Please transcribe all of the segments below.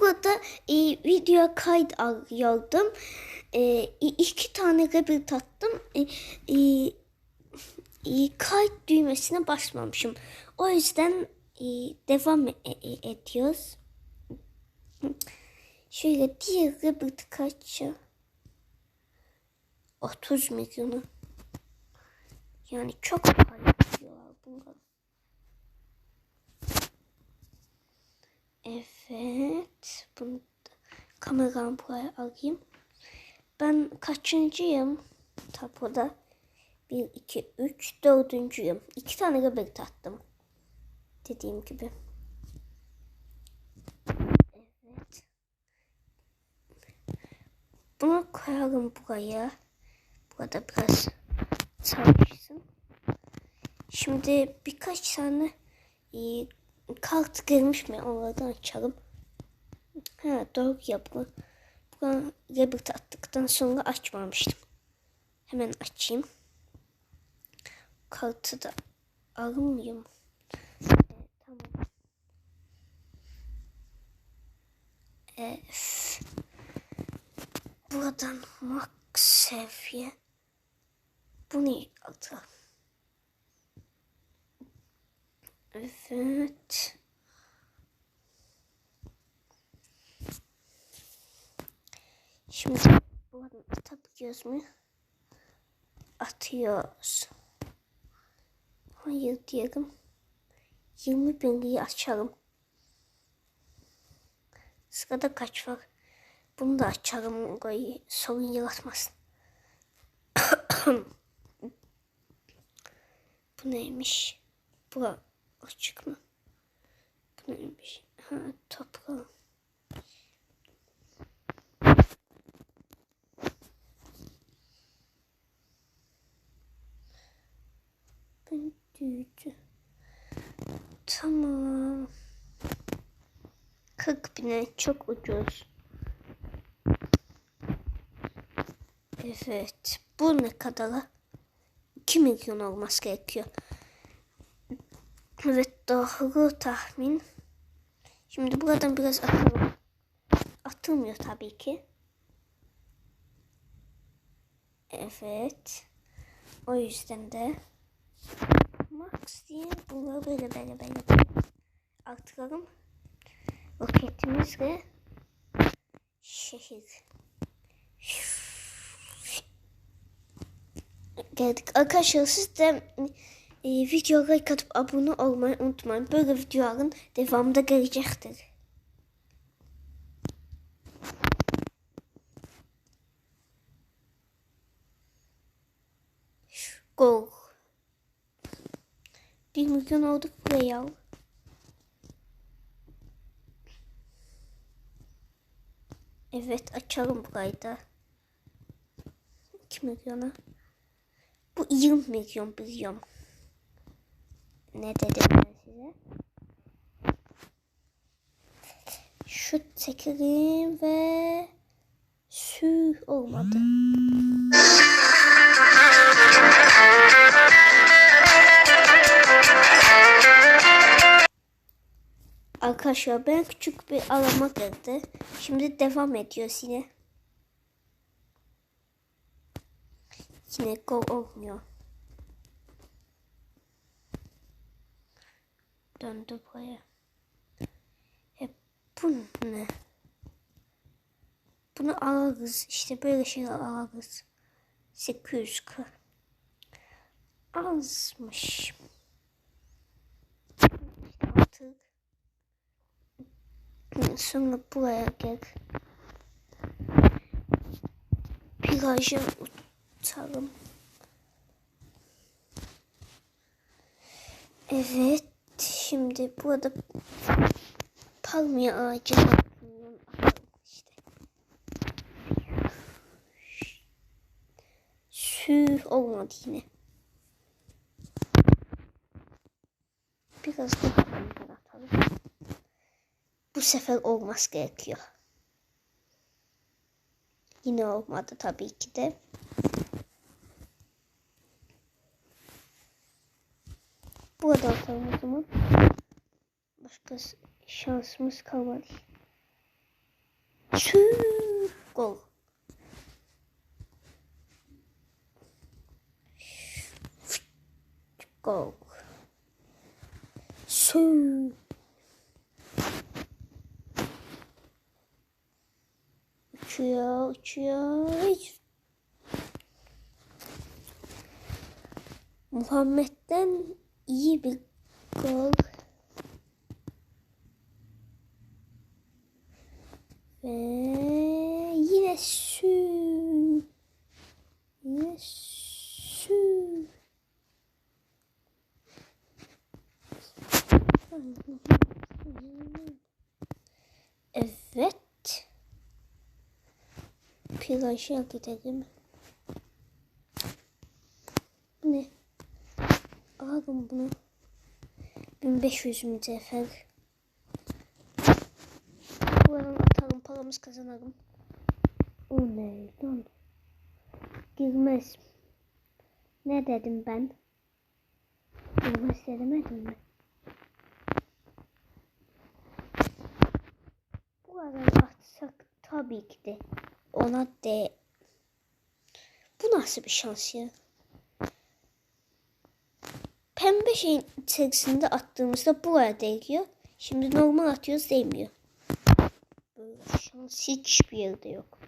burada e, video kayıt alıyordum. E, iki tane rebel tattım. E, e, e, kayıt düğmesine basmamışım. O yüzden e, devam e- e- ediyoruz. Şöyle diğer rebel kaçı? 30 milyonu. Yani çok para diyorlar bunlar. Evet. Bunu da kameramı buraya alayım. Ben kaçıncıyım? Tapoda. 1, 2, 3, dördüncüyüm. İki tane göbek tattım. Dediğim gibi. Evet. Bunu koyalım buraya. Burada biraz çalışsın. Şimdi birkaç tane e, kart gelmiş mi onlardan açalım. Ha doğru yapma. Buna Rabbit attıktan sonra açmamıştım. Hemen açayım. Kartı da almıyorum. Evet, tamam. Evet. Buradan max seviye. Bunu atalım. Evet. Şimdi buradan atabiliyoruz mu? Atıyoruz. Hayır diyelim. 20 binliği açalım. Sırada kaç var? Bunu da açalım. Orayı sorun yaratmasın. Bu neymiş? Bu açık mı? Neymiş? Ha toprağım. Ben büyüdü. Tamam. 40 bine çok ucuz. Evet. Bu ne kadar? 2 milyon olması gerekiyor. Evet doğru tahmin. Şimdi buradan biraz atalım. Atılmıyor tabii ki. Evet. O yüzden de Max diye bunları böyle böyle böyle artıralım. Roketimiz ve şehir. Geldik. Arkadaşlar siz de e, videoya katıp abone olmayı unutmayın. Böyle videoların devamı da gelecektir. Gol. Bir milyon olduk buraya. Evet açalım burayı da. 2 milyona. Bu 20 milyon biliyorum. Ne dedim ben size? Şu çekelim ve su olmadı. Arkadaşlar ben küçük bir arama geldi. Şimdi devam ediyoruz yine. Yine gol olmuyor. Döndü buraya. Hep bu ne? Bunu alırız. İşte böyle şeyler alırız. 800k. Azmış. İşte artık Sonra buraya gel. Plajı uçalım. Evet. Şimdi burada palmiye ağacı atalım işte. Su olmadı yine. Biraz daha atalım. Bu sefer olması gerekiyor. Yine olmadı tabii ki de. Burada atalım o zaman. Başka şansımız kalmadı. Tüh, gol. Gol. Su. Uçuyor, iyi bir gol. Ve yine su. Yine su. Evet. Plaja gidelim. Bu ne? Alalım bunu. 1500 mücevher. Buradan atalım paramız kazanalım. O ne lan? Girmez. Ne dedim ben? Girmez demedim mi? Buradan atsak tabii ki de ona de. Bu nasıl bir şans ya? Pembe şeyin içerisinde attığımızda buraya değiyor. Şimdi normal atıyoruz değmiyor. Böyle şans hiçbir yerde yok.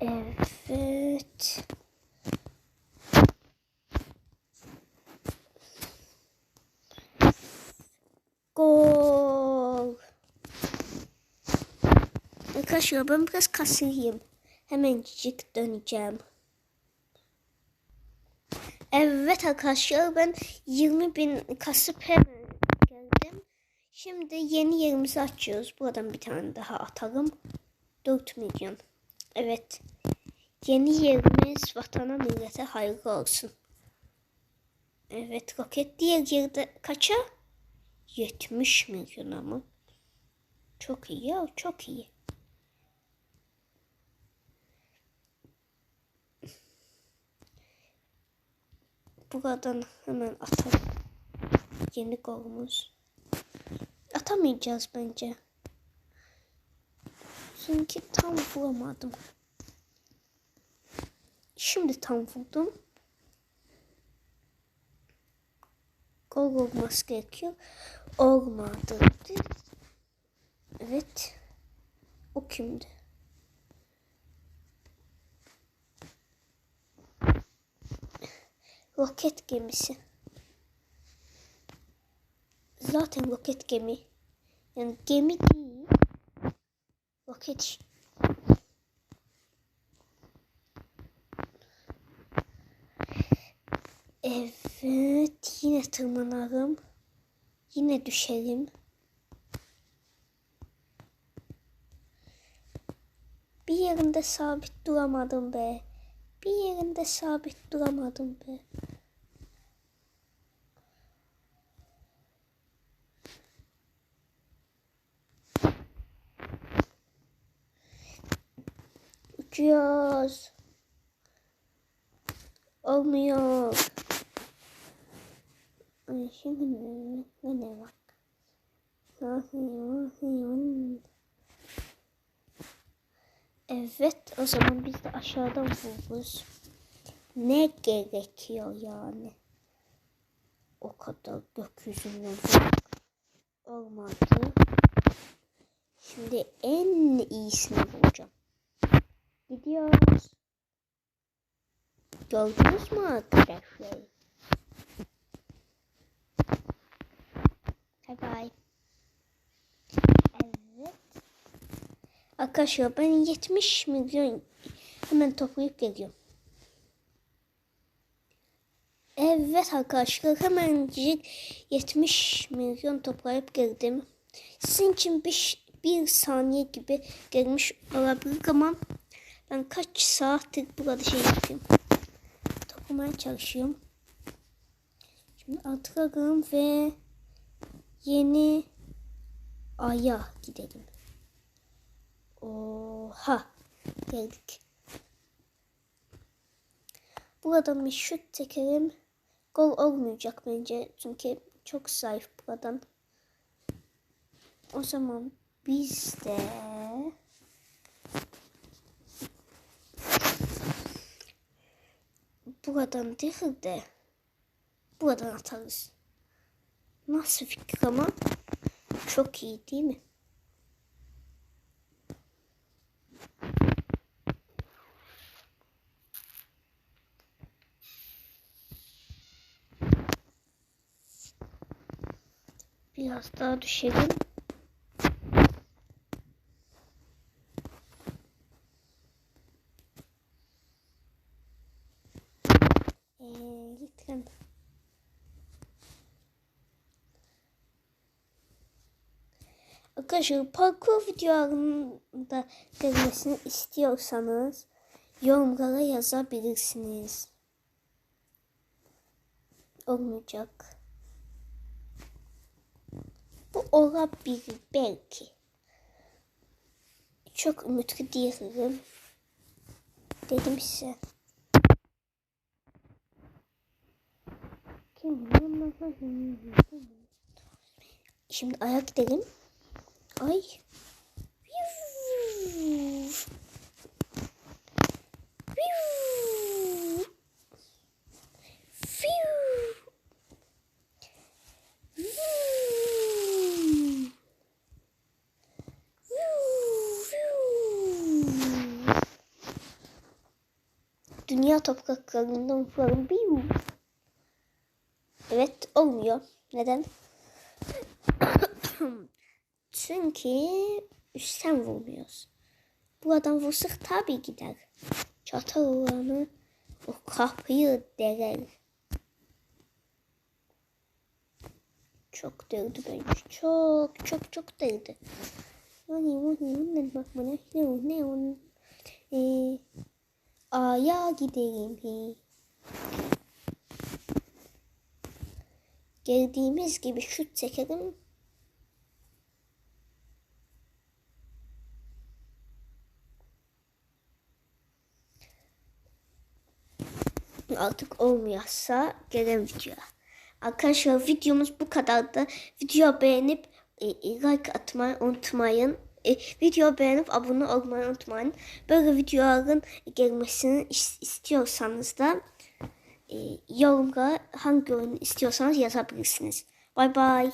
Evet. Gol. Arkadaşlar ben biraz kasayım. Hemencik döneceğim. Evet arkadaşlar ben 20 bin kasıp geldim. Şimdi yeni yerimizi açıyoruz. Buradan bir tane daha atalım. 4 milyon. Evet. Yeni yerimiz vatana millete hayırlı olsun. Evet roket diğer yerde kaça? 70 milyon ama. Çok iyi ya çok iyi. Buradan hemen atalım. Yeni golümüz. Atamayacağız bence. Çünkü tam vuramadım. Şimdi tam vurdum. Gol olması gerekiyor. Olmadı. Evet. O kimdi? Roket gemisi. Zaten roket gemi. Yani gemi değil. Roket. Evet. Yine tırmanalım. Yine düşelim. Bir yerinde sabit duramadım be. Bir yerinde sabit duramadım be. Uçuyoruz. Olmuyor. Ay şimdi ne, ne, bak. Evet o zaman biz de aşağıdan vururuz. Ne gerekiyor yani? O kadar gökyüzünden olmadı. Şimdi en iyisini bulacağım. Gidiyoruz. Gördünüz mü arkadaşlar? Arkadaşlar ben 70 milyon hemen toplayıp geliyorum. Evet arkadaşlar hemen 70 milyon toplayıp geldim. Sizin için bir, bir saniye gibi gelmiş olabilir ama ben kaç saattir burada şey yapıyorum. Toplamaya çalışıyorum. Şimdi atıyorum ve yeni aya gidelim. Oha geldik. Buradan bir şut çekelim. Gol olmayacak bence çünkü çok zayıf buradan. O zaman biz de buradan değil de buradan atarız. Nasıl fikir ama çok iyi değil mi? Biraz daha düşelim. Ee, lütfen. Arkadaşlar parkur videolarında gelmesini istiyorsanız yorumlara yazabilirsiniz. Olmayacak. Bu olabilir belki. Çok ümitli değilim. Dedim size. Şimdi aya gidelim. Ay. Dünya topraklarından uçuyorum. Biu. Evet olmuyor. Neden? Çünkü üstten vurmuyoruz. Buradan vursak tabii gider. Çatal olanı o kapıyı deler. Çok dövdü bence. Çok çok çok dövdü. Yani o ne bak bana ne o ne o ee, Aya gidelim. He. Geldiğimiz gibi şut çekelim. Artık olmuyorsa gelen videoya. Arkadaşlar videomuz bu kadardı. Video beğenip e, e, like atmayı unutmayın. E, video beğenip abone olmayı unutmayın. Böyle videoların gelmesini is- istiyorsanız da e, yorumlara hangi oyunu istiyorsanız yazabilirsiniz. Bye bye.